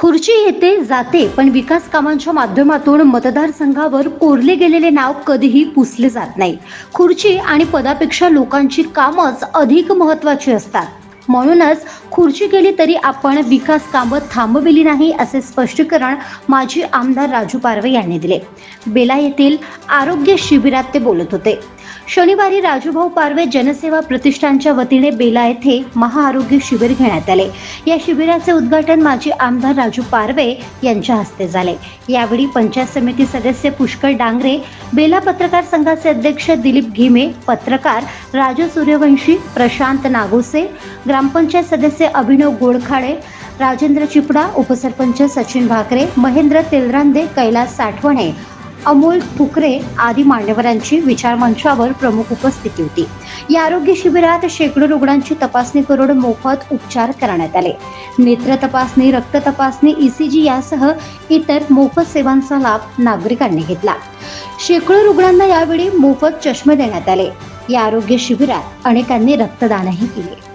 खुर्ची येते जाते पण विकास कामांच्या माध्यमातून मतदारसंघावर कोरले गेलेले नाव कधीही पुसले जात नाही. खुर्ची आणि पदापेक्षा लोकांची कामच अधिक महत्त्वाची असतात. म्हणूनच खुर्ची गेली तरी आपण विकास कामं थांबविली नाही असे स्पष्टीकरण माजी आमदार राजू पारवे यांनी दिले. बेला येथील आरोग्य शिबिरात ते बोलत होते. शनिवारी राजूभाऊ पारवे जनसेवा प्रतिष्ठानच्या वतीने बेला येथे महाआरोग्य शिबिर घेण्यात आले. या शिबिराचे उद्घाटन माजी आमदार राजू पारवे यांच्या हस्ते झाले. यावेळी पंचायत समिती सदस्य पुष्कळ डांगरे बेला पत्रकार संघाचे अध्यक्ष दिलीप घिमे पत्रकार राजू सूर्यवंशी प्रशांत नागोसे ग्रामपंचायत सदस्य अभिनव गोळखाडे राजेंद्र चिपडा उपसरपंच सचिन भाकरे महेंद्र तेलरांदे कैलास साठवणे अमोल ठुकरे आदी मान्यवरांची विचारमंचावर प्रमुख उपस्थिती होती. या आरोग्य शिबिरात शेकडो रुग्णांची तपासणी करून मोफत उपचार करण्यात आले. नेत्र तपासणी रक्त तपासणी ईसीजी यासह इतर मोफत सेवांचा लाभ नागरिकांनी घेतला. शेकडो रुग्णांना यावेळी मोफत चष्मे देण्यात आले. या आरोग्य शिबिरात अनेकांनी रक्तदानही केले.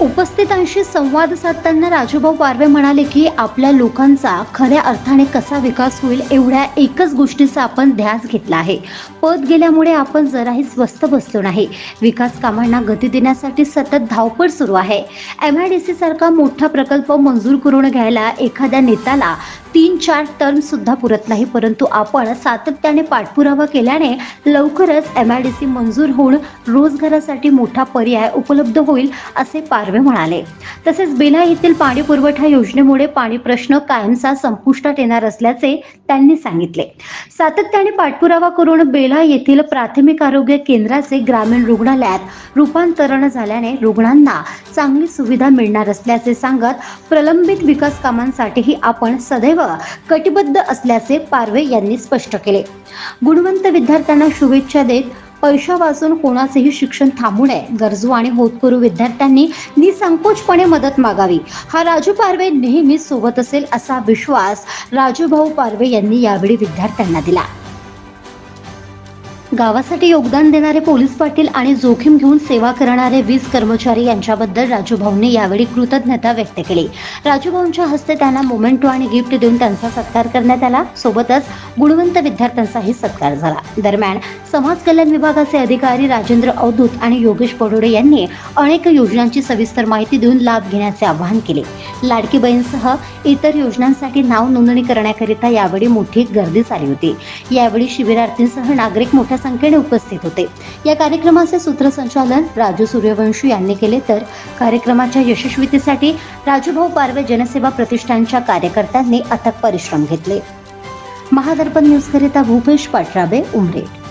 उपस्थितांशी संवाद साधताना राजूभाऊ पारवे म्हणाले की आपल्या लोकांचा खऱ्या अर्थाने कसा विकास होईल एवढ्या एकच गोष्टीचा आपण ध्यास घेतला आहे. पद गेल्यामुळे आपण जराही स्वस्त बसलो नाही. विकास कामांना गती देण्यासाठी सतत धावपळ सुरू आहे. एम आय डी सी सारखा मोठा प्रकल्प मंजूर करून घ्यायला एखाद्या नेत्याला तीन चार टर्म सुद्धा पुरत नाही. परंतु आपण सातत्याने पाठपुरावा केल्याने लवकरच एम आय डी सी मंजूर होऊन रोजगारासाठी मोठा पर्याय उपलब्ध होईल असे पारवे म्हणाले. तसेच बेला येथील पाणी पुरवठा योजनेमुळे पाणी प्रश्न कायमचा संपुष्टात येणार असल्याचे त्यांनी सांगितले. सातत्याने पाठपुरावा करून बेला येथील प्राथमिक आरोग्य केंद्राचे ग्रामीण रुग्णालयात रूपांतरण झाल्याने रुग्णांना चांगली सुविधा मिळणार असल्याचे सांगत प्रलंबित विकास कामांसाठीही आपण सदैव कटिबद्ध असल्याचे पारवे यांनी स्पष्ट केले. गुणवंत विद्यार्थ्यांना शुभेच्छा देत पैशा वाचून कोणाचेही शिक्षण थांबू नये गरजू आणि होतकरू विद्यार्थ्यांनी निसंकोचपणे मदत मागावी. हा राजू पारवे नेहमीच सोबत असेल असा विश्वास राजूभाऊ पारवे यांनी यावेळी विद्यार्थ्यांना दिला. गावासाठी योगदान देणारे पोलीस पाटील आणि जोखीम घेऊन सेवा करणारे वीज कर्मचारी यांच्याबद्दल राजूभाऊंनी यावेळी कृतज्ञता व्यक्त केली. राजूभाऊंच्या हस्ते त्यांना मोमेंटो आणि गिफ्ट देऊन त्यांचा सत्कार करण्यात आला. सोबतच गुणवंत विद्यार्थ्यांचाही सत्कार झाला. दरम्यान समाज कल्याण विभागाचे अधिकारी राजेंद्र अवधूत आणि योगेश पडोडे यांनी अनेक योजनांची सविस्तर माहिती देऊन लाभ घेण्याचे आवाहन केले. लाडकी बहीणसह इतर योजनांसाठी नाव नोंदणी करण्याकरिता यावेळी मोठी गर्दी झाली होती. यावेळी शिबिरार्थींसह नागरिक मोठ्या संख्येने उपस्थित होते. या कार्यक्रमाचे सूत्रसंचालन राजू सूर्यवंशी यांनी केले तर कार्यक्रमाच्या यशस्वीतेसाठी राजूभाऊ पारवे जनसेवा प्रतिष्ठानच्या कार्यकर्त्यांनी अथक परिश्रम घेतले. महादर्पण न्यूजकरिता भूपेश पाटराबे उमरेट